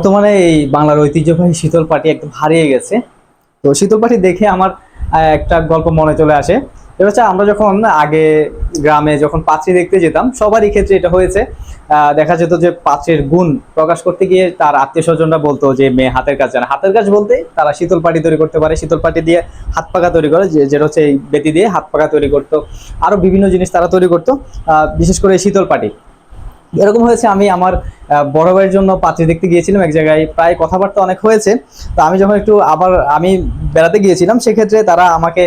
বর্তমানে এই বাংলার ঐতিহ্যবাহী শীতল পাটি একদম হারিয়ে গেছে। তো শীতল পাটি দেখে আমার একটা গল্প মনে চলে আসে। এটা হচ্ছে আমরা যখন আগে গ্রামে যখন পাত্রী দেখতে যেতাম, সবারই ক্ষেত্রে এটা হয়েছে। দেখা যেত যে পাত্রের গুণ প্রকাশ করতে গিয়ে তার আত্মীয় স্বজনরা বলতো যে, মেয়ে হাতের কাজ জানে। হাতের কাজ বলতে তারা শীতল পাটি তৈরি করতে পারে। শীতল পাটি দিয়ে হাত পাকা তৈরি করে, যে- যেটা হচ্ছে এই বেতি দিয়ে হাত পাকা তৈরি করতো। আরও বিভিন্ন জিনিস তারা তৈরি করতো। বিশেষ করে শীতল পাটি। এরকম হয়েছে, আমি আমার বড় ভাইয়ের জন্য পাত্রী দেখতে গিয়েছিলাম, এক জায়গায় প্রায় কথাবার্তা অনেক হয়েছে। তো আমি যখন একটু আবার, আমি বেড়াতে গিয়েছিলাম, সেক্ষেত্রে তারা আমাকে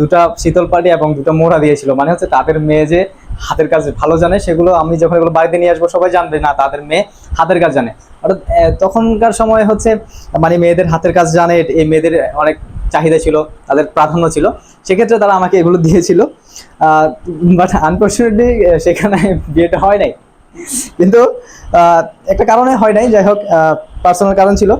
দুটা শীতল পাটি এবং দুটো মোড়া দিয়েছিল। মানে হচ্ছে তাদের মেয়ে যে হাতের কাজ ভালো জানে, সেগুলো আমি যখন এগুলো বাড়িতে নিয়ে আসব, সবাই জানবে, না, তাদের মেয়ে হাতের কাজ জানে। অর্থাৎ তখনকার সময় হচ্ছে মানে মেয়েদের হাতের কাজ জানে এই মেয়েদের অনেক চাহিদা ছিল, তাদের প্রাধান্য ছিল। সেক্ষেত্রে তারা আমাকে এগুলো দিয়েছিল। বাট আনফর্চুনেটলি সেখানে বিয়েটা হয় নাই। কিন্তু একটা কারণে হয় নাই যাই হোক পার্সোনাল কারণ ছিল।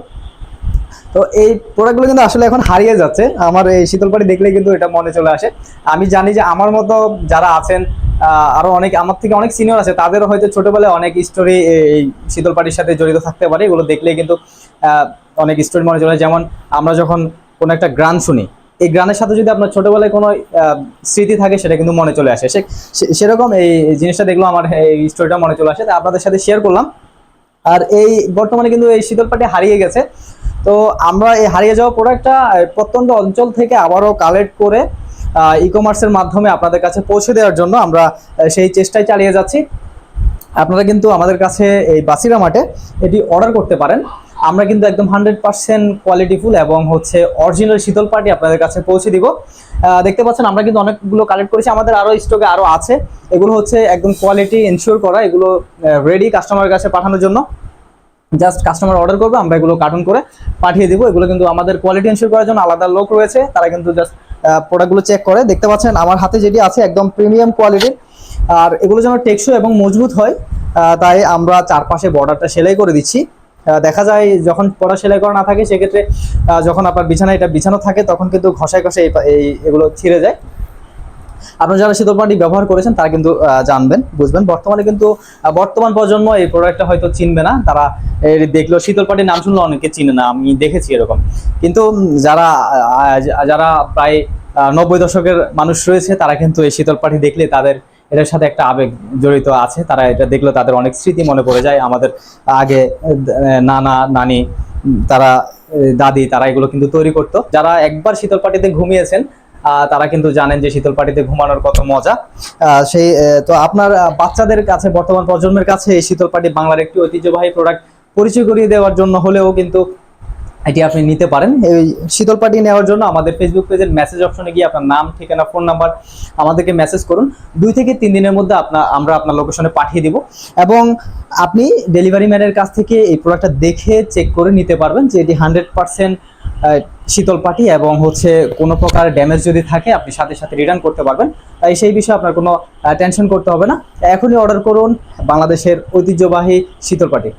তো এই প্রোডাক্টগুলো কিন্তু আসলে এখন হারিয়ে যাচ্ছে। আমার এই শীতলপাটি দেখলে কিন্তু এটা মনে চলে আসে। আমি জানি যে আমার মতো যারা আছেন আহ, আরও অনেক আমার থেকে অনেক সিনিয়র আছে তাদেরও হয়তো ছোটবেলায় অনেক স্টোরি এই শীতলপাটির সাথে জড়িত থাকতে পারে। এগুলো দেখলে কিন্তু অনেক স্টোরি মনে চলে যেমন আমরা যখন কোনো একটা গান শুনি এই গানের সাথে যদি আপনার ছোটবেলায় কোনো স্মৃতি থাকে, সেটা কিন্তু মনে চলে আসে। সেরকম এই জিনিসটা দেখল আমার, এই স্টোরিটা মনে চলে আসে। আপনাদের সাথে শেয়ার করলাম। আর এই বর্তমানে কিন্তু এই শীতল পাটি হারিয়ে গেছে। তো আমরা এই হারিয়ে যাওয়া প্রোডাক্টটা প্রত্যন্ত অঞ্চল থেকে আবারও কালেক্ট করে ই কমার্সের মাধ্যমে আপনাদের কাছে পৌঁছে দেওয়ার জন্য আমরা সেই চেষ্টায় চালিয়ে যাচ্ছি। আপনারা কিন্তু আমাদের কাছে এই বাসিরা মাঠে এটি অর্ডার করতে পারেন। আমরা কিন্তু একদম হান্ড্রেড পার্সেন্ট কোয়ালিটিফুল এবং হচ্ছে অরিজিনাল শীতল পাটি আপনাদের কাছে পৌঁছে দিব। দেখতে পাচ্ছেন আমরা কিন্তু অনেকগুলো কালেক্ট করেছি, আমাদের আরও স্টকে আরও আছে। এগুলো হচ্ছে একদম কোয়ালিটি এনশিওর করা, এগুলো রেডি কাস্টমারের কাছে পাঠানোর জন্য। জাস্ট কাস্টমার অর্ডার করবে, আমরা এগুলো কার্টুন করে পাঠিয়ে দিব। এগুলো কিন্তু আমাদের কোয়ালিটি এনশিওর করার জন্য আলাদা লোক রয়েছে, তারা কিন্তু জাস্ট প্রোডাক্টগুলো চেক করে। দেখতে পাচ্ছেন আমার হাতে যেটি আছে একদম প্রিমিয়াম কোয়ালিটির আর এগুলো যেন টেকসই এবং মজবুত হয় তাই আমরা চারপাশে বর্ডারটা সেলাই করে দিচ্ছি। দেখা যায় যখন পড়া সেলাই করা না থাকে, সেক্ষেত্রে যখন আপনার বিছানা, এটা বিছানো থাকে, তখন কিন্তু ঘষায় ঘষায় এই এগুলো ছিঁড়ে যায়। আপনারা যারা শীতল পাটি ব্যবহার করেছেন, তারা কিন্তু জানবেন, বুঝবেন। বর্তমানে কিন্তু বর্তমান প্রজন্ম এই প্রোডাক্টটা হয়তো চিনবে না। তারা দেখল, শীতল পাটির নাম শুনলে, অনেকে চিনে না, আমি দেখেছি এরকম। কিন্তু যারা যারা প্রায় নব্বই দশকের মানুষ রয়েছে, তারা কিন্তু এই শীতল পাটি দেখলে তাদের এটার সাথে একটা আবেগ জড়িত আছে। তারা এটা দেখলে তাদের অনেক স্মৃতি মনে পড়ে যায়। আমাদের আগে নানা, নানি, তারা দাদি, তারা এগুলো কিন্তু তৈরি করতো। যারা একবার শীতল পাটিতে ঘুমিয়েছেন তারা কিন্তু জানেন যে শীতল পাটিতে ঘুমানোর কত মজা। সেই তো আপনার বাচ্চাদের কাছে, বর্তমান প্রজন্মের কাছে এই শীতল পাটি বাংলার একটি ঐতিহ্যবাহী প্রোডাক্ট পরিচয় করিয়ে দেওয়ার জন্য হলেও কিন্তু এটি আপনি নিতে পারেন। এই শীতল পাটি নেওয়ার জন্য আমাদের ফেসবুক পেজের মেসেজ অপশনে গিয়ে আপনার নাম, ঠিকানা ফোন নাম্বার আমাদেরকে মেসেজ করুন। দুই থেকে তিন দিনের মধ্যে আপনার আমরা আপনার লোকেশনে পাঠিয়ে দিব। এবং আপনি ডেলিভারি ম্যানের কাছ থেকে এই প্রোডাক্টটা দেখে চেক করে নিতে পারবেন যে এটি হান্ড্রেড পার্সেন্ট শীতল পাটি এবং হচ্ছে কোনো প্রকার ড্যামেজ যদি থাকে আপনি সাথে সাথে রিটার্ন করতে পারবেন। তাই সেই বিষয়ে আপনার কোনো টেনশন করতে হবে না। এখনই অর্ডার করুন বাংলাদেশের ঐতিহ্যবাহী শীতল পাটি